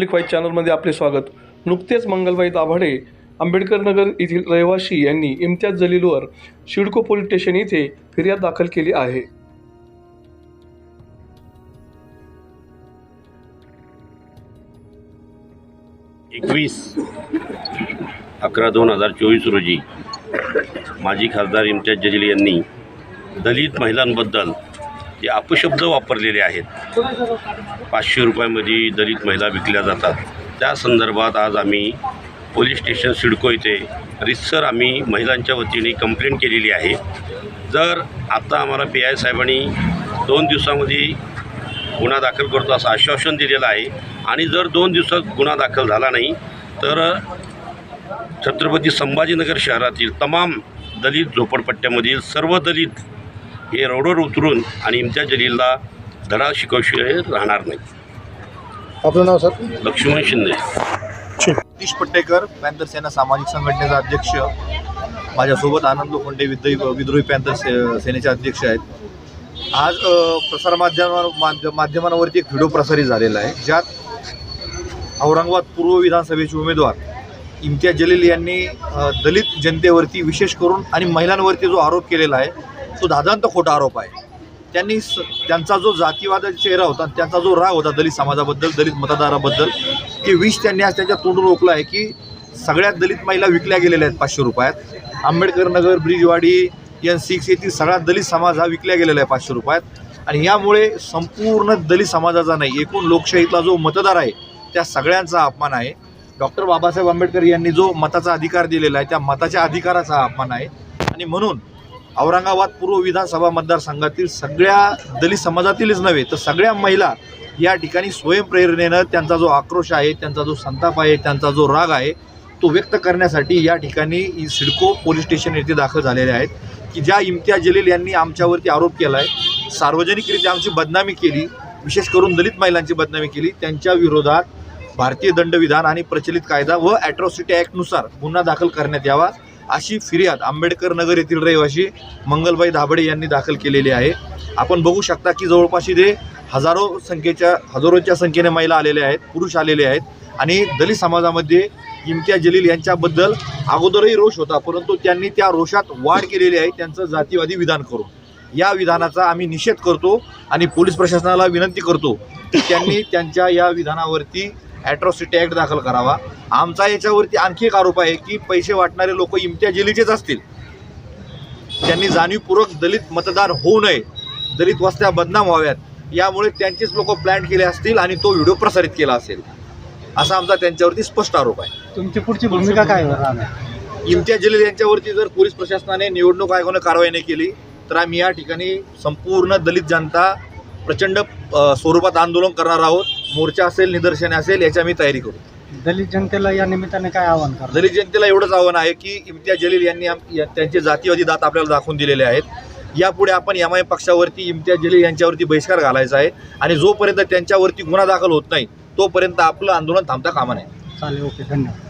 Public चॅनलमध्ये आपले स्वागत. नुकतेच मंगलबाई दाभाडे आंबेडकर नगर येथील रहिवाशी यांनी इम्तियाज जलीलवर शिडको पोलीस स्टेशन येथे फिर्याद दाखल केली आहे. एकवीस अकरा दोन हजार चोवीस रोजी माजी खासदार इम्तियाज जलील यांनी दलित महिलांबद्दल जे अपशब्द वापरलेले आहेत. पाचशे रुपयामध्ये दलित महिला विकल्या जातात. त्या संदर्भात आज आम्ही पोलीस स्टेशन सिडको येथे रितसर आम्ही महिलांच्या वतीने कंप्लेंट केलेली आहे. जर आता आम्हाला पी आय साहेबांनी दोन दिवसामध्ये गुन्हा दाखल करतो असं आश्वासन दिलेलं आहे आणि जर दोन दिवसात गुन्हा दाखल झाला नाही तर छत्रपती संभाजीनगर शहरातील तमाम दलित झोपडपट्ट्यामधील सर्व दलित हे रोडवर उतरून आणि इम्तियाज जलीलला धडा शिकवशिवाय राहणार नाही. आपलं नाव सर? लक्ष्मण शिंदे. सतीश पट्टेकर पॅन्थर सेना सामाजिक संघटनेचा अध्यक्ष. माझ्यासोबत आनंद लोखंडे विद्रोही विद्रोही पॅन्थर से सेनेचे अध्यक्ष आहेत. आज प्रसारमाध्यमां माध्य माध्यमांवरती एक व्हिडिओ प्रसारित झालेला आहे ज्यात औरंगाबाद पूर्व विधानसभेचे उमेदवार इम्तियाज जलील यांनी दलित जनतेवरती विशेष करून आणि महिलांवरती जो आरोप केलेला आहे तो दादांत खोटा आरोप आहे. त्यांनी स त्यांचा जो जातीवादाचा चेहरा होता त्यांचा जो राग होता दलित समाजाबद्दल दलित मतदाराबद्दल ते विष त्यांनी आज त्यांच्या तोंडून रोखलं आहे की सगळ्यात दलित महिला विकल्या गेलेल्या आहेत पाचशे रुपयात. आंबेडकर नगर ब्रिजवाडी एन सिक्स येथील सगळा दलित समाज हा विकल्या गेलेला आहे पाचशे रुपयात. आणि यामुळे संपूर्ण दलित समाजाचा नाही एकूण लोकशाहीतला जो मतदार आहे त्या सगळ्यांचा अपमान आहे. डॉक्टर बाबासाहेब आंबेडकर यांनी जो मताचा अधिकार दिलेला आहे त्या मताच्या अधिकाराचा अपमान आहे. आणि म्हणून औरंगाबाद पूर्व विधानसभा मतदारसंघातील सगळ्या दलित समाजातीलच नव्हे तर सगळ्या महिला या ठिकाणी स्वयंप्रेरणेनं त्यांचा जो आक्रोश आहे त्यांचा जो संताप आहे त्यांचा जो राग आहे तो व्यक्त करण्यासाठी या ठिकाणी सिडको पोलीस स्टेशन येथे दाखल झालेले आहेत की ज्या इम्तियाज जलील यांनी आमच्यावरती आरोप केला आहे सार्वजनिकरित्या आमची बदनामी केली विशेष करून दलित महिलांची बदनामी केली त्यांच्या विरोधात भारतीय दंडविधान आणि प्रचलित कायदा व ॲट्रॉसिटी ॲक्टनुसार गुन्हा दाखल करण्यात यावा अशी फिर्याद आंबेडकर नगर येथील रहिवाशी मंगलबाई धाबडे यांनी दाखल केलेली आहे. आपण बघू शकता की जवळपास इथे हजारो संख्येच्या हजारोच्या संख्येने महिला आलेल्या आहेत पुरुष आलेले आहेत आणि दलित समाजामध्ये इम्तियाज जलील यांच्याबद्दल अगोदरही रोष होता परंतु त्यांनी त्या रोषात वाढ केलेली आहे त्यांचं जातीवादी विधान करून. या विधानाचा आम्ही निषेध करतो आणि पोलीस प्रशासनाला विनंती करतो की त्यांनी त्यांच्या या विधानावरती ॲट्रॉसिटी ॲक्ट दाखल करावा. आमचा याच्यावरती आणखी एक आरोप आहे की पैसे वाटणारे लोक इम्तियाज जलीचेच असतील. त्यांनी जाणीवपूर्वक दलित मतदार होऊ नये. दलित वस्त्या बदनाम व्हाव्यात. यामुळे त्यांचेच लोक प्लॅन केले असतील आणि तो व्हिडिओ प्रसारित केला असेल. असा आमचा त्यांच्यावरती स्पष्ट आरोप आहे. तुमची पुढची भूमिका काय इम्तियाज जलील यांच्यावरती जर पोलीस प्रशासनाने निवडणूक आयोगाने कारवाई नाही केली तर आम्ही या ठिकाणी संपूर्ण दलित जनता प्रचंड स्वरूपात आंदोलन करणार आहोत. मोर्चा असेल निदर्शने असेल याची आम्ही तयारी करू. दलित जनतेला या निमित्ताने काय आव्हान करणार? दलित जनतेला एवढंच आव्हान आहे की इम्तियाज जलील यांनी आम- या- त्यांचे जातीवादी दात आपल्याला दाखवून दिलेले आहेत. यापुढे आपण एम आय पक्षावरती इम्तियाज जलील यांच्यावरती बहिष्कार घालायचा आहे आणि जोपर्यंत त्यांच्यावरती गुन्हा दाखल होत नाही तोपर्यंत आपलं आंदोलन थांबता कामा नये. चालेल ओके धन्यवाद.